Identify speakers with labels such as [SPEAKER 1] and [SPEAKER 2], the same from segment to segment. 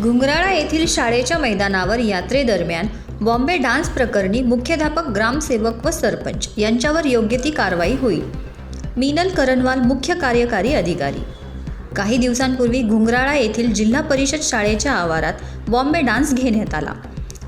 [SPEAKER 1] घुंगराळा येथील शाळेच्या मैदानावर यात्रेदरम्यान बॉम्बे डान्स प्रकरणी मुख्याध्यापक ग्रामसेवक व सरपंच यांच्यावर योग्य ती कारवाई होईल. मीनल करणवाल मुख्य कार्यकारी अधिकारी. काही दिवसांपूर्वी घुंगराळा येथील जिल्हा परिषद शाळेच्या आवारात बॉम्बे डान्स घेण्यात आला.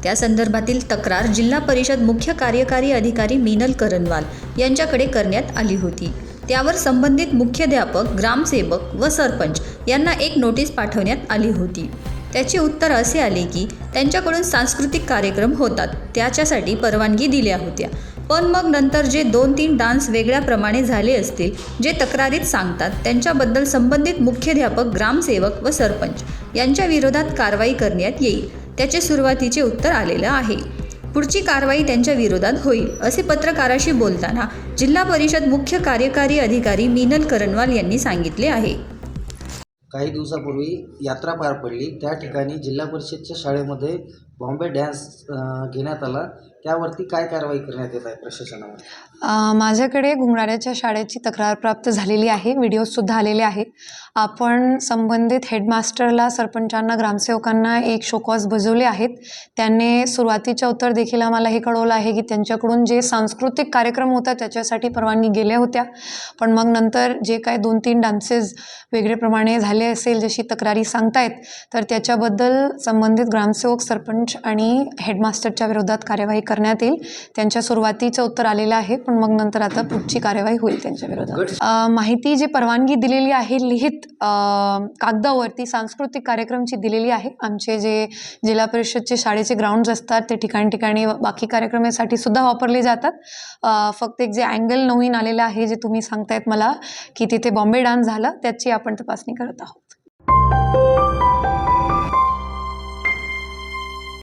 [SPEAKER 1] त्या संदर्भातील तक्रार जिल्हा परिषद मुख्य कार्यकारी अधिकारी मीनल करणवाल यांच्याकडे करण्यात आली होती. त्यावर संबंधित मुख्याध्यापक ग्रामसेवक व सरपंच यांना एक नोटीस पाठवण्यात आली होती. त्याचे उत्तर असे आले की त्यांच्याकडून सांस्कृतिक कार्यक्रम होतात. त्याच्यासाठी परवानगी दिल्या होत्या. पण मग नंतर जे दोन तीन डान्स वेगळ्या प्रमाणे झाले असतील जे तक्रारीत सांगतात त्यांच्याबद्दल संबंधित मुख्याध्यापक ग्रामसेवक व सरपंच यांच्या विरोधात कारवाई करण्यात येईल. त्याचे सुरुवातीचे उत्तर आलेलं आहे. पुढची कारवाई त्यांच्या विरोधात होईल असे पत्रकाराशी बोलताना जिल्हा परिषद मुख्य कार्यकारी अधिकारी मीनल करणवाल यांनी सांगितले आहे.
[SPEAKER 2] काही दिवसापूर्वी यात्रा पार पडली. त्या ठिकाणी जिल्हा परिषदच्या शाळेमध्ये बॉम्बे डॅन्स घेण्यात आला. त्यावरती काय कारवाई करण्यात येत आहे प्रशासनामध्ये?
[SPEAKER 3] माझ्याकडे गुंगराड्याच्या शाळेची तक्रार प्राप्त झालेली आहे. व्हिडिओजसुद्धा आलेले आहेत. आपण संबंधित हेडमास्टरला सरपंचांना ग्रामसेवकांना एक शोकॉज बजवले आहेत. त्यांनी सुरुवातीच्या उत्तर देखील आम्हाला हे कळवलं आहे की त्यांच्याकडून जे सांस्कृतिक कार्यक्रम होता त्याच्यासाठी परवानगी गेल्या होत्या. पण मग नंतर जे काय दोन तीन डान्सेस वेगळेप्रमाणे झाले असेल जशी तक्रारी सांगतायत तर त्याच्याबद्दल संबंधित ग्रामसेवक सरपंच आणि हेडमास्टरच्या विरोधात कार्यवाही करण्यात येईल. त्यांच्या सुरुवातीचं उत्तर आलेलं आहे पण मग नंतर आता पुढची कार्यवाही होईल त्यांच्या विरोधात. माहिती जी परवानगी दिलेली आहे लिहित कागदावरती सांस्कृतिक कार्यक्रमची दिलेली आहे. आमचे जे जिल्हा परिषदचे शाळेचे ग्राउंड्स असतात ते ठिकाणी ठिकाणी बाकी कार्यक्रमासाठी सुद्धा वापरले जातात. फक्त एक जे अँगल नवीन आलेलं आहे जे तुम्ही सांगतायत मला की तिथे बॉम्बे डान्स झाला त्याची आपण तपासणी करत आहोत.